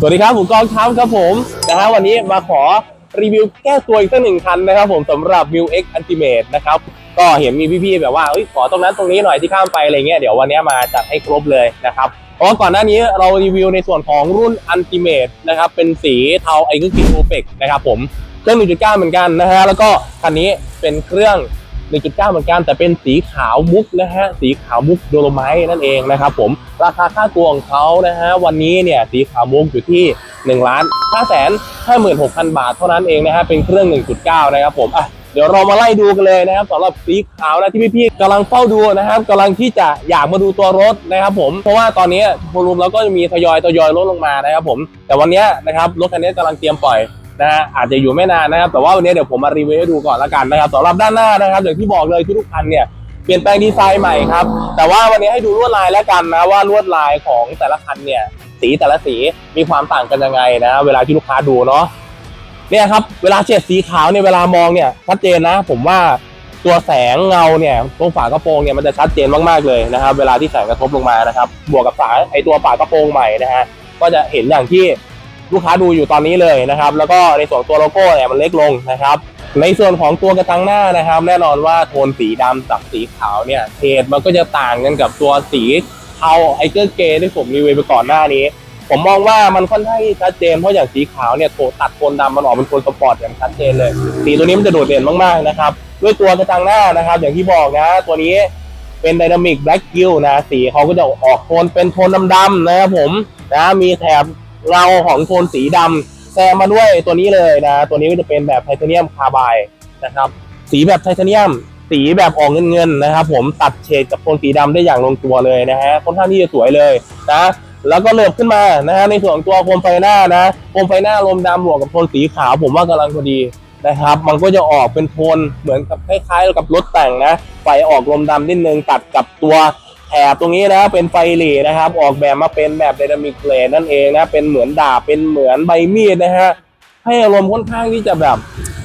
สวัสดีครับผมกองทัพครับผมนะฮะวันนี้มาขอรีวิวแก้ตัวอีกสักหนึ่งคันนะครับผมสำหรับ m i l X Ultimate นะครับก็เห็นมีพี่ๆแบบว่าขอตรงนั้นตรงนี้หน่อยที่ข้ามไปอะไรเงี้ยเดี๋ยววันนี้มาจัดให้ครบเลยนะครับเพราะว่าก่อนหน้านี้เรารีวิวในส่วนของรุ่น Ultimate นะครับเป็นสีเทาไอ q อ King Perfect นะครับผมเครื่อง1.9เหมือนกันนะฮะแล้วก็คันนี้เป็นเครื่อง 1.9 เหมือนกันแต่เป็นสีขาวมุกนะฮะสีขาวมุกโดโลไมต์นั่นเองนะครับผมราคาค่าตัวของเขานะฮะวันนี้เนี่ยสีขาวมุกอยู่ที่1ล้าน5แสน56,000 บาทเท่านั้นเองนะฮะเป็นเครื่อง 1.9 นะครับผมอะเดี๋ยวเรามาไล่ดูกันเลยนะครับสำหรับสีขาวนะที่พี่ๆกำลังเฝ้าดูนะครับกำลังที่จะอยากมาดูตัวรถนะครับผมเพราะว่าตอนนี้โชว์รูมเราก็จะมีทยอยทยอยลดลงมานะครับผมแต่วันนี้นะครับรถคันนี้กำลังเตรียมปล่อย นะฮะอาจจะอยู่ไม่นานนะครับ แต่ว่าวันนี้เดี๋ยวผมมารีวิวให้ดูก่อนละกันนะครับสำหรับด้านหน้านะครับ อย่างที่บอกเลยทุกๆคันเนี่ยเปลี่ยนแปลงดีไซน์ใหม่ครับ แต่ว่าวันนี้ให้ดูลวดลายแล้วกันนะว่าลวดลายของแต่ละคันเนี่ยสีแต่ละสีมีความต่างกันยังไงนะเวลาที่ลูกค้าดูเนาะเนี่ยครับเวลาเฉดสีขาวเนี่ยเวลามองเนี่ยชัดเจนนะ ผมว่าตัวแสงเงาเนี่ยตรงฝากระโปรงเนี่ยมันจะชัดเจนมากๆเลยนะครับ เวลาที่แสงกระทบลงมานะครับ บวกกับสายไอตัวฝากระโปรงใหม่นะฮะก็จะเห็นอย่างที่ ลูกค้าดูอยู่ตอนนี้เลยนะครับ แล้วก็ในส่วนตัวโลโก้เนี่ยมันเล็กลงนะครับ ในส่วนของตัวกระจังหน้านะครับ แน่นอนว่าโทนสีดำกับสีขาวเนี่ยเฉดมันก็จะต่างกันกับตัวสีเทาไอเกอร์เกย์ที่ผมรีวิวไปก่อนหน้านี้ ผมมองว่ามันค่อนข้างชัดเจนเพราะอย่างสีขาวเนี่ยโตัดโทนดำมันออกเป็นโทนสปอร์ตอย่างชัดเจนเลย สีตัวนี้มันจะโดดเด่นมากๆนะครับด้วยตัวกระจังหน้านะครับ อย่างที่บอกนะ ตัวนี้เป็น Dynamic Black Gill นะสีเขาก็จะออกโทนเป็นโทนดำๆนะครับผมนะมีแถบ เงาของโทนสีดำแซมมาด้วยตัวนี้เลยนะ ตัวนี้ก็จะเป็นแบบไทเทเนียมคาร์บายนะครับสีแบบไทเทเนียม สีแบบออกเงินๆนะครับ ผมตัดเฉดกับโทนสีดำได้อย่างลงตัวเลยนะฮะค่อนข้างที่จะสวยเลยนะแล้วก็เลิบขึ้นมานะฮะในส่วนของตัวโคมไฟหน้านะโคมไฟหน้าลมดำบวกกับโทนสีขาว ผมว่ากำลังพอดีนะครับ มันก็จะออกเป็นโทนเหมือนกับคล้ายๆกับรถแต่งนะไฟออกลมดำนิดนึงตัดกับตัว แถบตรงนี้นะเป็นไฟหลีนะครับ ออกแบบมาเป็นแบบไดนามิกเลนนั่นเองนะเป็นเหมือนดาบเป็นเหมือนใบมีดนะฮะให้อารมณ์ค่อนข้างที่จะแบบ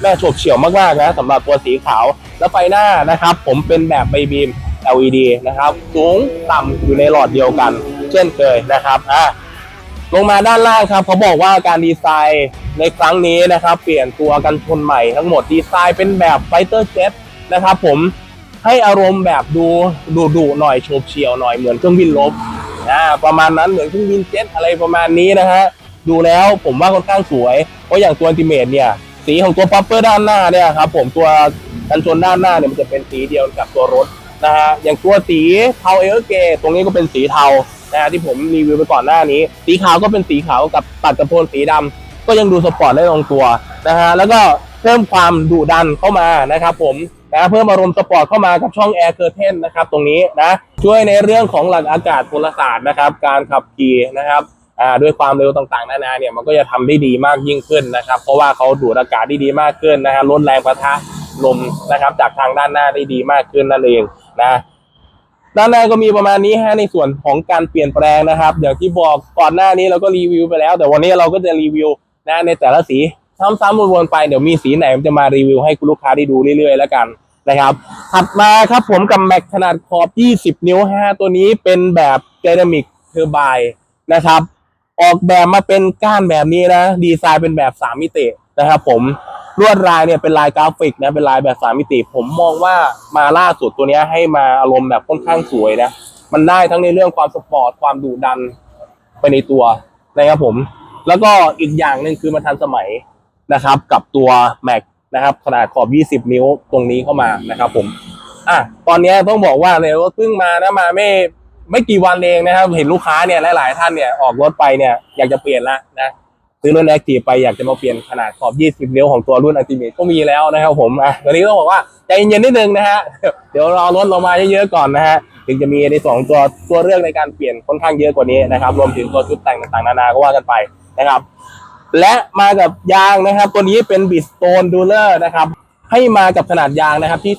แม่โฉบเฉี่ยวมากๆนะสำหรับตัวสีขาวแล้วไฟหน้านะครับ ผมเป็นแบบใบบีม LED นะครับสูงต่ำอยู่ในหลอดเดียวกัน เช่นเคยนะครับอะลงมาด้านล่างครับ เขาบอกว่าการดีไซน์ในครั้งนี้นะครับ เปลี่ยนตัวกันชนใหม่ทั้งหมดดีไซน์เป็นแบบไฟเตอร์เจ็ตนะครับผม ให้อารมณ์แบบดูดุดุหน่อยโฉบเฉี่ยวหน่อยเหมือนเครื่องบินลบอ่าประมาณนั้นเหมือนเครื่องบินเจ็ตอะไรประมาณนี้นะฮะดูแล้วผมว่าค่อนข้างสวย เพราะอย่างตัวอันติเมทเนี่ย สีของตัวป๊อปเปอร์ด้านหน้าเนี่ยครับผมตัวกันชนด้านหน้าเนี่ยมันจะเป็นสีเดียวกับตัวรถนะฮะอย่างตัวสีเทาเอลเกตรงนี้ก็เป็นสีเทานะฮะที่ผมรีวิวไปก่อนหน้านี้ สีขาวก็เป็นสีขาวกับตัดกับโทนสีดำก็ยังดูสปอร์ตได้ลงตัวนะฮะแล้วก็เพิ่มความดุดันเข้ามานะครับผม นะเพิ่มอารมณ์สปอร์ตเข้ามากับช่อง Air Curtain นนะครับตรงนี้นะช่วยในเรื่องของหลักอากาศพลศาสตร์นะครับ การขับขี่นะครับด้วยความเร็วต่างๆ นานาเนี่ยมันก็จะทำได้ดีมากยิ่งขึ้นนะครับ เพราะว่าเขาดูดอากาศได้ดีมากขึ้นนะฮะลดแรงประทะลมนะครับ จากทางด้านหน้าได้ดีมากขึ้นนั่นเองนะด้านหน้าก็มีประมาณนี้ฮะในส่วนของการเปลี่ยนแปลงนะครับ อย่างที่บอกก่อนหน้านี้เราก็รีวิวไปแล้ว แต่วันนี้เราก็จะรีวิวนะในแต่ละสีซ้ำๆวนๆไปเดี๋ยวมีสีไหนมันจะมารีวิวให้คุณลูกค้าได้ดูเรื่อยๆแล้วกัน นะครับถัดมาครับผมกับแม็กขนาดขอบ 20 นิ้วฮะตัวนี้เป็นแบบเ y นามิกเทอร์ไบนะครับ ออกแบบมาเป็นก้านแบบนี้นะ ดีไซน์เป็นแบบ 3 มิตินะครับผมลวดลายเนี่ยเป็นลายกราฟิกนะเป็นลายแบบ3มิติ ผมมองว่ามาล่าสุดตัวนี้ให้มาอารมณ์แบบค่อนข้างสวยนะ มันได้ทั้งในเรื่องความสปอร์ตความดุดันไปในตัวนะครับผม แล้วก็อีกอย่างหนึ่งคือมันทันสมัยนะครับ กับตัว Mac นะครับ ขนาดขอบ 20 นิ้วตรงนี้เข้ามานะครับ ผม อะตอนนี้ต้องบอกว่าเลยว่าเพิ่งมานะมาไม่ไม่กี่วันเองนะครับ เห็นลูกค้าเนี่ยหลาย ๆ ท่านเนี่ยออกรถไปเนี่ยอยากจะเปลี่ยนละนะซื้อรุ่นแอคทีฟไปอยากจะมาเปลี่ยนขนาดขอบ 20 นิ้วของตัวรุ่นอัลติเมทก็มีแล้วนะครับผมอะตอนนี้ต้องบอกว่าใจเย็นนิดนึงนะฮะเดี๋ยวรอรถเรามาเยอะๆก่อนนะฮะถึงจะมีในสองตัวตัวเรื่องในการเปลี่ยนค่อนข้างเยอะกว่านี้นะครับ รวมถึงตัวชุดแต่งต่างๆนานาก็ว่ากันไปนะครับ และมากับยางนะครับ ตัวนี้เป็นบิสโตนดูเลอร์นะครับ ให้มากับขนาดยางนะครับที่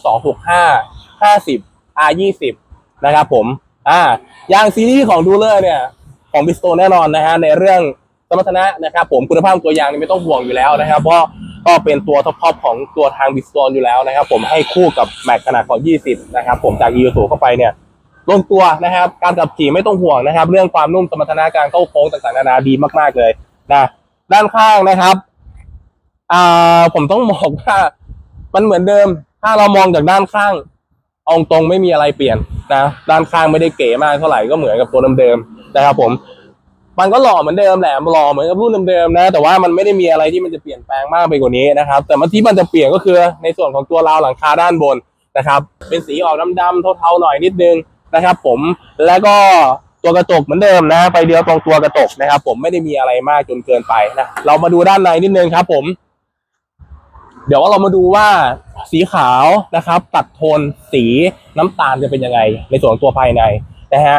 265 50 R20 นะครับผมอ่ายางซีรีส์ของดูเลอร์เนี่ย ของบิสโตนแน่นอนนะฮะในเรื่องสมรรถนะนะครับผมคุณภาพตัวยางนี่ไม่ต้องห่วงอยู่แล้วนะครับ เพราะก็เป็นตัวท็อปๆของตัวทางบิสโตนอยู่แล้วนะครับ ผมให้คู่กับแม็กขนาดของ 20 นะครับ ผมจาก e ู u เข้าไปเนี่ยลงตัวนะครับ การขับขี่ไม่ต้องห่วงนะครับ เรื่องความนุ่มสมรรถนะการเข้าโค้งต่างๆนานาดีมากๆเลยนะ ด้านข้างนะครับอ่าผมต้องบอกว่ามันเหมือนเดิม ถ้าเรามองจากด้านข้างอาตรงไม่มีอะไรเปลี่ยนนะด้านข้างไม่ได้เก๋มากเท่าไหร่ก็เหมือนกับตัวเดิมๆนะครับ ผมมันก็หล่อเหมือนเดิมแหละหล่อเหมือนกับรุ่นเดิมๆนะ แต่ว่ามันไม่ได้มีอะไรที่มันจะเปลี่ยนแปลงมากไปกว่านี้นะครับ แต่มันที่มันจะเปลี่ยนก็คือในส่วนของตัวราวหลังคาด้านบนนะครับ เป็นสีออกดำๆเทาๆหน่อยนิดนึงนะครับ ผมแล้วก็ ตัวกระจกเหมือนเดิมนะไปเดียวตรงตัวกระจกนะครับ ผมไม่ได้มีอะไรมากจนเกินไปนะเรามาดูด้านในนิดนึงครับผม เดี๋ยวเรามาดูว่าสีขาวนะครับ ตัดโทนสีน้ำตาลจะเป็นยังไง ในส่วนตัวภายในนะฮะ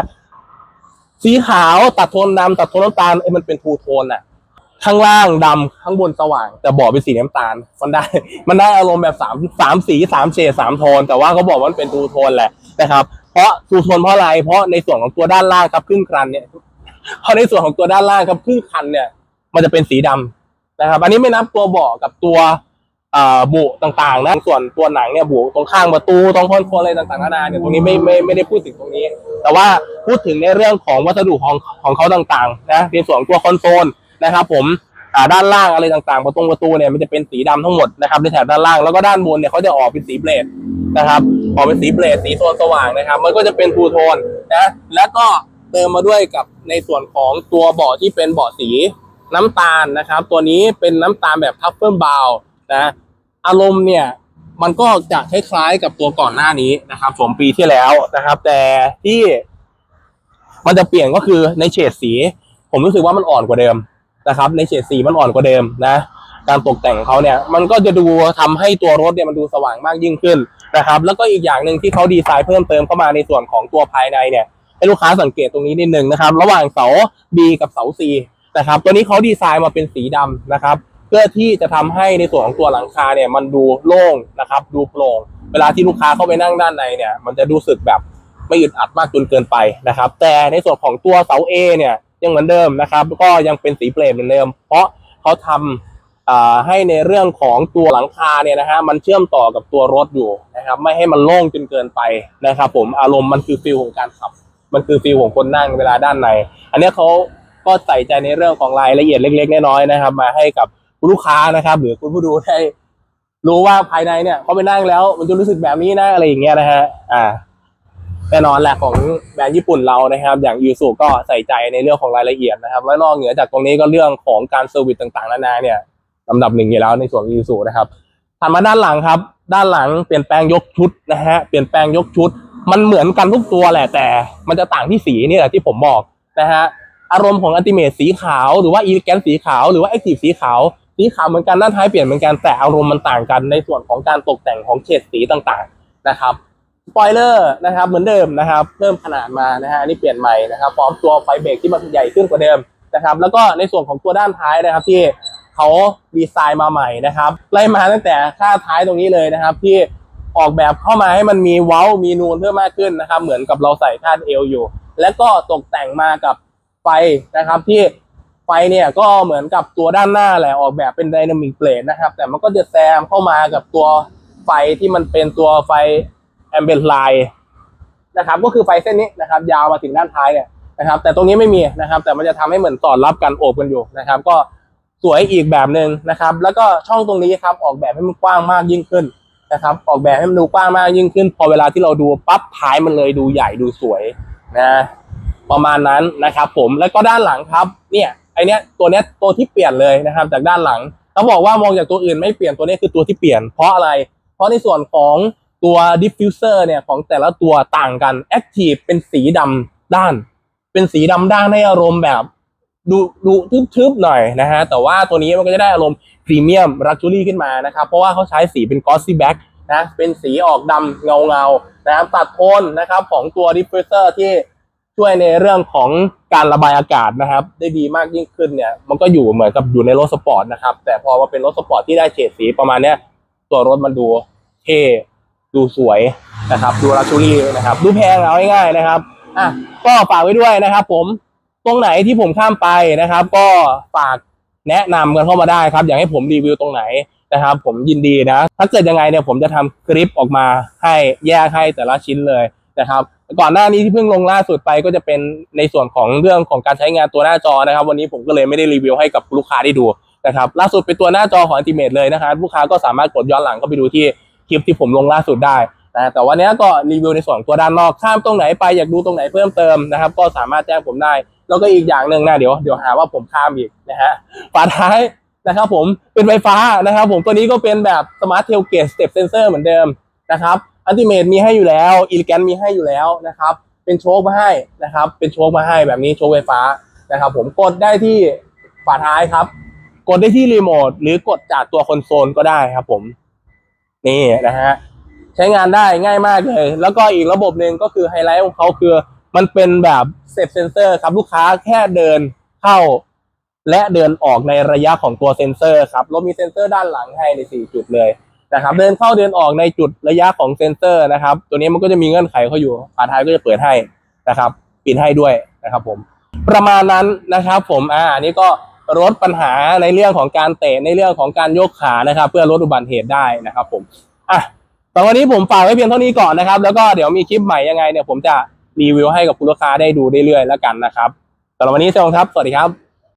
สีขาวตัดโทนดำตัดโทนน้ำตาลเอ้มันเป็นทูโทนอะข้างล่างดำข้างบนสว่าง แต่บอกเป็นสีน้ำตาล มันได้ มันได้อารมณ์แบบสามสามสีสามเฉดสามโทน แต่ว่าเขาบอกว่ามันเป็นทูโทนแหละนะครับ เพราะทูโทนเพราะอะไร เพราะในส่วนของตัวด้านล่างครับครึ่งคันเนี่ยเพราะในส่วนของตัวด้านล่างครับครึ่งคันเนี่ย มันจะเป็นสีดำนะครับ อันนี้ไม่นับตัวเบาะกับตัวบุต่างๆ นะ ส่วนตัวหนังเนี่ยบุตรงข้างประตูตรงคอนโซลอะไรต่างๆนานาเนี่ยตรงนี้ไม่ไม่ไม่ได้พูดถึงตรงนี้ แต่ว่าพูดถึงในเรื่องของวัสดุของของเขาต่างๆ นะในส่วนของตัวคอนโซลนะครับ ผม อ่าด้านล่างอะไรต่างๆประตูประตูเนี่ยมันจะเป็นสีดำทั้งหมดนะครับในแถบด้านล่างแล้วก็ด้านบนเนี่ยเขาจะออกเป็นสีเบลดนะครับออกเป็นสีเบลดสีโทนสว่างนะครับ มันก็จะเป็นทูโทนนะแล้วก็เติมมาด้วยกับในส่วนของตัวเบาะที่เป็นเบาะสีน้ำตาลนะครับ ตัวนี้เป็นน้ำตาลแบบทัฟเฟิลบาวนะอารมณ์เนี่ยมันก็จะคล้ายๆกับตัวก่อนหน้านี้นะครับสมปีที่แล้วนะครับ แต่ที่มันจะเปลี่ยนก็คือในเฉดสี ผมรู้สึกว่ามันอ่อนกว่าเดิม นะครับ ในเฉดสีมันอ่อนกว่าเดิมนะการตกแต่งเขาเนี่ยมันก็จะดูทำให้ตัวรถเนี่ยมันดูสว่างมากยิ่งขึ้นนะครับ แล้วก็อีกอย่างหนึ่งที่เขาดีไซน์เพิ่มเติมเข้ามาในส่วนของตัวภายในเนี่ยให้ลูกค้าสังเกตตรงนี้นิดนึงนะครับ ระหว่างเสา B กับเสา C นะครับ ตัวนี้เขาดีไซน์มาเป็นสีดำนะครับ เพื่อที่จะทำให้ในส่วนของตัวหลังคาเนี่ยมันดูโล่งนะครับ ดูโปร่งเวลาที่ลูกค้าเข้าไปนั่งด้านในเนี่ย มันจะรู้สึกแบบไม่อึดอัดมากจนเกินไปนะครับ แต่ในส่วนของตัวเสา A เนี่ย ยังเหมือนเดิมนะครับก็ยังเป็นสีเปลดเหมือนเดิม เพราะเขาทำให้ในเรื่องของตัวหลังคาเนี่ยนะฮะมันเชื่อมต่อกับตัวรถอยู่นะครับไม่ให้มันโล่งจนเกินไปนะครับ ผมอารมณ์มันคือฟิลของการขับ มันคือฟิลของคนนั่งเวลาด้านใน อันนี้เขาก็ใส่ใจในเรื่องของรายละเอียดเล็ก ๆ น้อยๆนะครับ มาให้กับลูกค้านะครับ หรือคุณผู้ดูได้รู้ว่าภายในเนี่ยเขาไปนั่งแล้ว มันจะรู้สึกแบบนี้นะอะไรอย่างเงี้ยนะฮะอ่า แน่นอนแหละของแบรนด์ญี่ปุ่นเรานะครับ อย่างยูสุก็ใส่ใจในเรื่องของรายละเอียดนะครับและนอกเหนือจากตรงนี้ก็เรื่องของการเซอร์วิสต่างๆนานาเนี่ยลำดับหนึ่งอยู่แล้วในส่วนยูสุนะครับถัดมาด้านหลังครับ ด้านหลังเปลี่ยนแปลงยกชุดนะฮะเปลี่ยนแปลงยกชุด มันเหมือนกันทุกตัวแหละแต่ มันจะต่างที่สีนี่แหละที่ผมบอกนะฮะอารมณ์ของอัลติเมทสีขาวหรือว่าอีแกนสีขาวหรือว่าแอคทีฟสีขาวสีขาวเหมือนกันด้านท้ายเปลี่ยนเหมือนกันแต่อารมณ์มันต่างกันในส่วนของการตกแต่งของเฉดสีต่างๆนะครับ สปอยเลอร์นะครับเหมือนเดิมนะครับเพิ่มขนาดมานะฮะนี่เปลี่ยนใหม่นะครับพร้อมตัวไฟเบรกที่มันใหญ่ขึ้นกว่าเดิมนะครับแล้วก็ในส่วนของตัวด้านท้ายนะครับที่เขาดีไซน์มาใหม่นะครับไล่มาตั้งแต่ค่าท้ายตรงนี้เลยนะครับ ที่ออกแบบเข้ามาให้มันมีเว้ามีนูนเพิ่มมากขึ้นนะครับ เหมือนกับเราใส่คาดเอวอยู่ แล้วก็ตกแต่งมากับไฟนะครับที่ไฟเนี่ยก็เหมือนกับตัวด้านหน้าแหละออกแบบเป็นไดนามิกเ a ดนะครับ แต่มันก็จะแซมเข้ามากับตัวไฟที่มันเป็นตัวไฟ แอมเบนไลน์นะครับ ก็คือไฟเส้นนี้นะครับ ยาวมาถึงด้านท้ายเนี่ยนะครับ แต่ตรงนี้ไม่มีนะครับ แต่มันจะทำให้เหมือนสอดรับกันโอบกันอยู่นะครับ ก็สวยอีกแบบหนึ่งนะครับ แล้วก็ช่องตรงนี้ครับ ออกแบบให้มันกว้างมากยิ่งขึ้นนะครับ ออกแบบให้มันดูกว้างมากยิ่งขึ้น พอเวลาที่เราดูปั๊บท้ายมันเลยดูใหญ่ดูสวยนะประมาณนั้นนะครับผมแล้วก็ด้านหลังครับ เนี่ยไอเนี้ยตัวเนี้ยตัวที่เปลี่ยนเลยนะครับ จากด้านหลังเขาบอกว่ามองจากตัวอื่นไม่เปลี่ยนตัวนี้คือตัวที่เปลี่ยน เพราะอะไร เพราะในส่วนของ ตัวดิฟฟิวเซอร์เนี่ยของแต่ละตัวต่างกัน Active เป็นสีดำด้าน เป็นสีดำด้านให้อารมณ์แบบดูดูทึบๆหน่อยนะฮะ แต่ว่าตัวนี้มันก็จะได้อารมณ์พรีเมียมรักชูรี่ขึ้นมานะครับ เพราะว่าเขาใช้สีเป็นกอสซี่แบ็กนะ เป็นสีออกดำเงาเงาๆนะครับตัดโทนนะครับของตัวดิฟฟิวเซอร์ที่ช่วยในเรื่องของการระบายอากาศนะครับ ได้ดีมากยิ่งขึ้นเนี่ย มันก็อยู่เหมือนกับอยู่ในรถสปอร์ตนะครับ แต่พอมาเป็นรถสปอร์ตที่ได้เฉดสีประมาณเนี้ยตัวรถมันดูเท่ ดูสวยนะครับ ดูลักชูรี่นะครับ ดูแพงเอาง่ายๆนะครับอะก็ฝากไว้ด้วยนะครับ ผมตรงไหนที่ผมข้ามไปนะครับ ก็ฝากแนะนำกันเข้ามาได้ครับ อยากให้ผมรีวิวตรงไหนนะครับ ผมยินดีนะ ถ้าเกิดยังไงเนี่ยผมจะทำคลิปออกมาให้แยกให้แต่ละชิ้นเลยนะครับ ก่อนหน้านี้ที่เพิ่งลงล่าสุดไปก็จะเป็นในส่วนของเรื่องของการใช้งานตัวหน้าจอนะครับ วันนี้ผมก็เลยไม่ได้รีวิวให้กับลูกค้าได้ดูนะครับล่าสุดเป็นตัวหน้าจอของ Ultimate เลยนะครับ ลูกค้าก็สามารถกดย้อนหลังเข้าไปดูที่ คลิปที่ผมลงล่าสุดได้นะแต่วันนี้ก็รีวิวในส่วนตัวด้านนอกข้ามตรงไหนไปอยากดูตรงไหนเพิ่มเติมนะครับ ก็สามารถแจ้งผมได้ แล้วก็อีกอย่างหนึ่งนะเดี๋ยวเดี๋ยวหาว่าผมข้ามอีกนะฮะฝาท้ายนะครับผมเป็นไฟฟ้านะครับผมตัวนี้ก็เป็นแบบสมาร์ทเทลเกตสเต็ปเซนเซอร์เหมือนเดิมนะครับอัลติเมทมีให้อยู่แล้วอีลิแกนมีให้อยู่แล้วนะครับเป็นโชคมาให้นะครับ เป็นโชคมาให้แบบนี้โชคไฟฟ้านะครับ ผมกดได้ที่ฝาท้ายครับ กดได้ที่รีโมทหรือกดจากตัวคอนโซลก็ได้ครับผม นี่นะฮะใช้งานได้ง่ายมากเลย แล้วก็อีกระบบหนึ่งก็คือไฮไลท์ของเขาคือ มันเป็นแบบเซฟเซนเซอร์ครับลูกค้าแค่เดินเข้า และเดินออกในระยะของตัวเซนเซอร์ครับเรามีเซนเซอร์ด้านหลังให้ใน 4 จุดเลยนะครับ เดินเข้าเดินออกในจุดระยะของเซนเซอร์นะครับ ตัวนี้มันก็จะมีเงื่อนไขเขาอยู่ฝาท้ายก็จะเปิดให้นะครับ ปิดให้ด้วยนะครับผมประมาณนั้นนะครับผมอ่าอันนี้ก็ ลดปัญหาในเรื่องของการเตะในเรื่องของการยกขานะครับ เพื่อลดอุบัติเหตุได้นะครับผมอะแต่วันนี้ผมฝากไว้เพียงเท่านี้ก่อนนะครับ แล้วก็เดี๋ยวมีคลิปใหม่ยังไงเนี่ยผมจะรีวิวให้กับคุณลูกค้าได้ดูเรื่อยๆแล้วกันนะครับสำหรับวันนี้เซลครับ สวัสดีครับ